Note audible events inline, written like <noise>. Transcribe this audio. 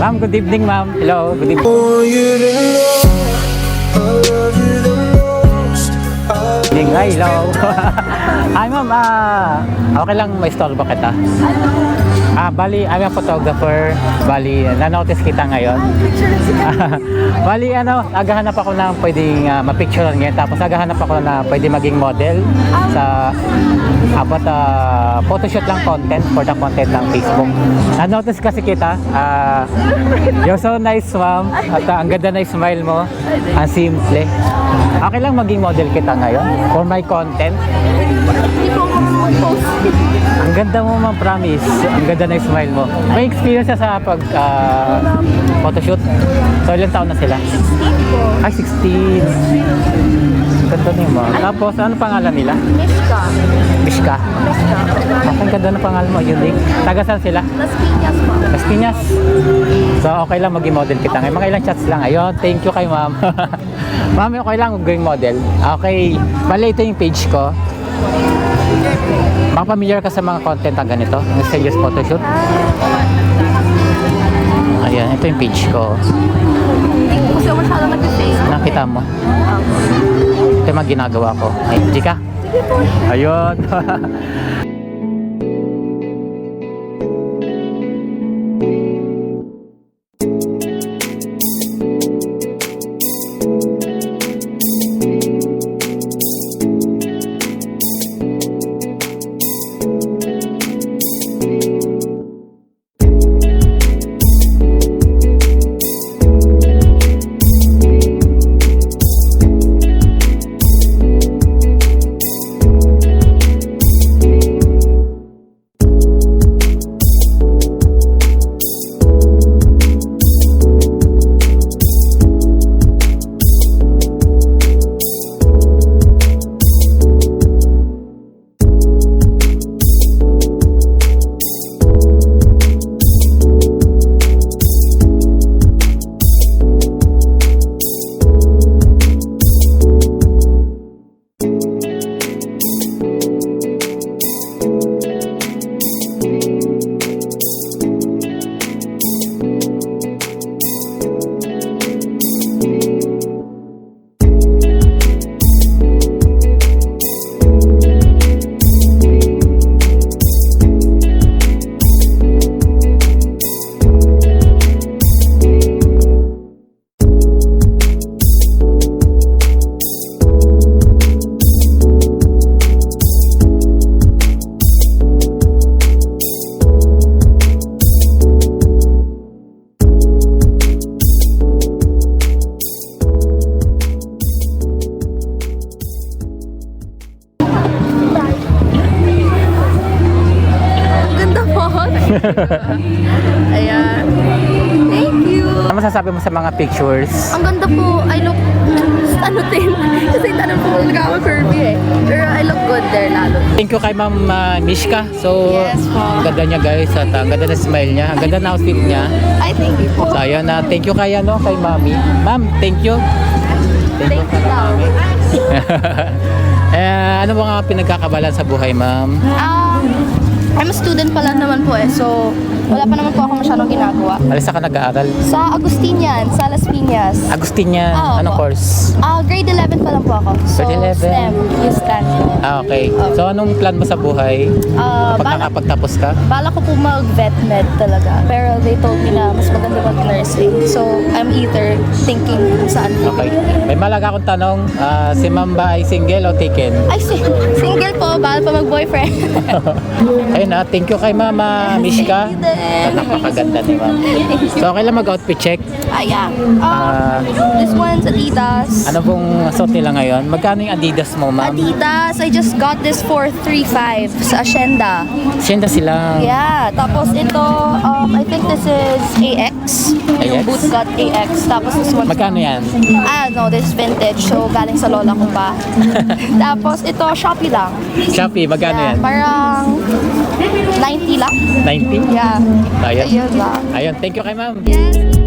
Ma'am, good evening, ma'am. Hello, good evening. I Evening, ay, hello. <laughs> Ay, ma'am, ah, okay lang may store ba kita? Ah, bali, I'm a photographer. Bali, na-notice kita ngayon. <laughs> bali, ano, naghahanap ako ng pwedeng uh, mapicturean ngayon. Tapos naghahanap ako na pwede maging model sa about uh, photoshoot lang content for the content ng Facebook. Na-notice kasi kita, ah, you're so nice, ma'am. At ah, ang ganda na smile mo. Ang simple. Okay lang maging model kita ngayon for my content. Ang ganda mo, ma'am, promise. Ang ganda yung smile mo. May experience ka sa pag ah, photoshoot. So, ilang taon na sila? 16 po. Ay, 16. Ganda yun, ma'am. Tapos, ano pangalan nila? Mishka. Mishka. Mishka. Ang ganda ng pangalan mo, unique. Taga saan sila? Las Piñas po. Las Piñas. So, okay lang maging model kita. Ngayon, mga ilang chats lang. Ayun, thank you kay ma'am. <laughs> ma'am, okay lang maging model. Okay. Bali, ito yung page ko. Mga familiar ka sa mga content na ganito? Yung serious photoshoot? Ayan, ito yung page ko. Hindi po kasi masyado nag-face. Nakita mo? Ito yung mga ginagawa ko. Ay, Jika? Ayun. <laughs> <laughs> Ayan. Thank you. ano masasabi mo sa mga pictures? Ang ganda po. I look, <laughs> ano din. <laughs> Kasi tanong po talaga ako curvy eh. Pero I look good there lalo. Thank you kay Ma'am ah, Mishka. So, Yes ang ganda niya guys at ang ganda ng smile niya. Ang ganda ng outfit niya. I thank you po. So, ayun na. thank you kay, ano, kay Mami. Ma'am, thank you. Thank you daw. eh, ano mga pinagkakabalan sa buhay, ma'am? Um, I'm a student pa lang naman po eh. So, wala pa naman po ako masyadong ginagawa. Alisa ka nag-aaral? Sa Agustinian, sa Las Piñas. Agustinian, Oo, anong po. course? Ah, grade 11 pa lang po ako. So, Grade 11. STEM, yung STEM. Ah, okay. So, anong plan mo sa buhay? Ah, Kapag bala, nakapagtapos ka? bala ko po mag-vet med talaga. Pero they told me na mas maganda mag-nursing. So, I'm either thinking kung saan. Okay. May malaga akong tanong. ah, si ma'am ba ay single o taken? Ay, si- single po. Bala pa mag-boyfriend. <laughs> Ayun na, thank you kay Mama <laughs> Mishka. Din. Napakaganda ni ma'am. So, okay lang mag-outfit check. ah, yeah. Ah. Um, this one's Adidas. Ano pong suot nila ngayon? Magkano yung Adidas mo, ma'am? Adidas, I just got this for 3.5 sa Ascenda. Siyenda sila. Yeah, tapos ito, um, I think this is AX. Yung AX? boot cut AX. Tapos this one. Magkano yan? Ah, no, this is vintage. So, galing sa lola ko pa. <laughs> tapos ito, Shopee lang. Shopee, magkano Yeah, yan? parang 90 lang. 90? Yeah. Ayun. Ayun thank you kay ma'am. Yes.